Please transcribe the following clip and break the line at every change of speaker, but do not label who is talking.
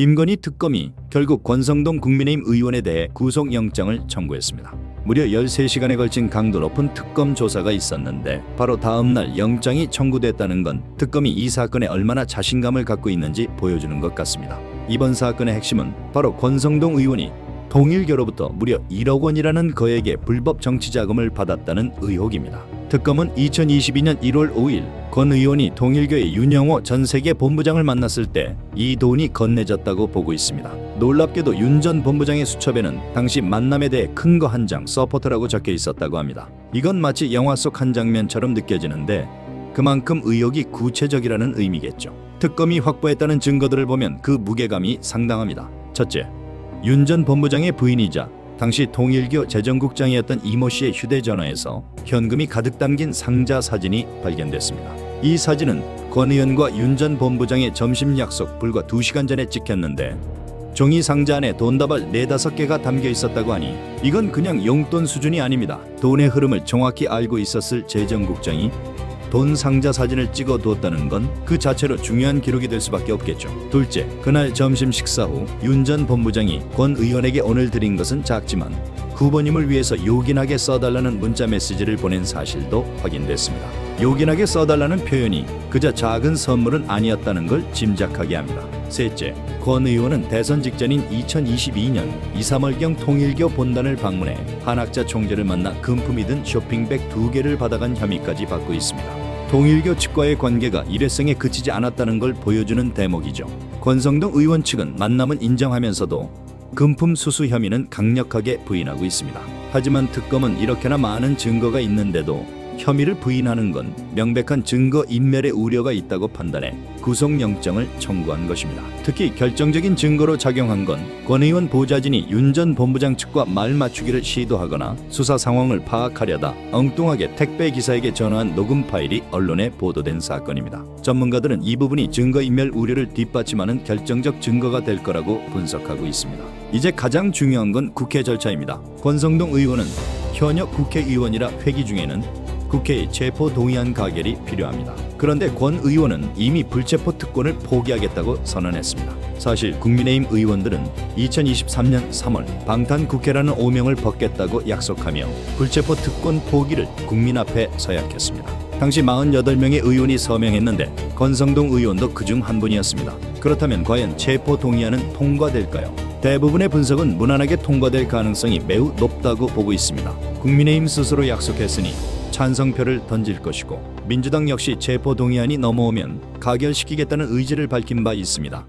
김건희 특검이 결국 권성동 국민의힘 의원에 대해 구속영장을 청구했습니다. 무려 13시간에 걸친 강도 높은 특검 조사가 있었는데 바로 다음 날 영장이 청구됐다는 건 특검이 이 사건에 얼마나 자신감을 갖고 있는지 보여주는 것 같습니다. 이번 사건의 핵심은 바로 권성동 의원이 통일교로부터 무려 1억 원이라는 거액의 불법 정치 자금을 받았다는 의혹입니다. 특검은 2022년 1월 5일 권 의원이 통일교의 윤영호 전 세계 본부장을 만났을 때 이 돈이 건네졌다고 보고 있습니다. 놀랍게도 윤 전 본부장의 수첩에는 당시 만남에 대해 큰 거 한 장 서포터라고 적혀 있었다고 합니다. 이건 마치 영화 속 한 장면처럼 느껴지는데 그만큼 의혹이 구체적이라는 의미겠죠. 특검이 확보했다는 증거들을 보면 그 무게감이 상당합니다. 첫째, 윤 전 본부장의 부인이자 당시 통일교 재정국장이었던 이모 씨의 휴대전화에서 현금이 가득 담긴 상자 사진이 발견됐습니다. 이 사진은 권 의원과 윤 전 본부장의 점심 약속 불과 2시간 전에 찍혔는데 종이 상자 안에 돈다발 네다섯 개가 담겨 있었다고 하니 이건 그냥 용돈 수준이 아닙니다. 돈의 흐름을 정확히 알고 있었을 재정국장이 돈 상자 사진을 찍어 두었다는 건 그 자체로 중요한 기록이 될 수밖에 없겠죠. 둘째, 그날 점심 식사 후 윤 전 본부장이 권 의원에게 오늘 드린 것은 작지만 후보님을 위해서 요긴하게 써달라는 문자 메시지를 보낸 사실도 확인됐습니다. 요긴하게 써달라는 표현이 그저 작은 선물은 아니었다는 걸 짐작하게 합니다. 셋째, 권 의원은 대선 직전인 2022년 2, 3월경 통일교 본단을 방문해 한학자 총재를 만나 금품이 든 쇼핑백 두 개를 받아간 혐의까지 받고 있습니다. 통일교 측과의 관계가 일회성에 그치지 않았다는 걸 보여주는 대목이죠. 권성동 의원 측은 만남은 인정하면서도 금품 수수 혐의는 강력하게 부인하고 있습니다. 하지만 특검은 이렇게나 많은 증거가 있는데도 혐의를 부인하는 건 명백한 증거 인멸의 우려가 있다고 판단해 구속영장을 청구한 것입니다. 특히 결정적인 증거로 작용한 건 권 의원 보좌진이 윤 전 본부장 측과 말 맞추기를 시도하거나 수사 상황을 파악하려다 엉뚱하게 택배 기사에게 전화한 녹음 파일이 언론에 보도된 사건입니다. 전문가들은 이 부분이 증거인멸 우려를 뒷받침하는 결정적 증거가 될 거라고 분석하고 있습니다. 이제 가장 중요한 건 국회 절차입니다. 권성동 의원은 현역 국회의원이라 회기 중에는 국회의 체포 동의안 가결이 필요합니다. 그런데 권 의원은 이미 불체포 특권을 포기하겠다고 선언했습니다. 사실 국민의힘 의원들은 2023년 3월 방탄 국회라는 오명을 벗겠다고 약속하며 불체포 특권 포기를 국민 앞에 서약했습니다. 당시 48명의 의원이 서명했는데 권성동 의원도 그중 한 분이었습니다. 그렇다면 과연 체포 동의안은 통과될까요? 대부분의 분석은 무난하게 통과될 가능성이 매우 높다고 보고 있습니다. 국민의힘 스스로 약속했으니 찬성표를 던질 것이고 민주당 역시 체포 동의안이 넘어오면 가결시키겠다는 의지를 밝힌 바 있습니다.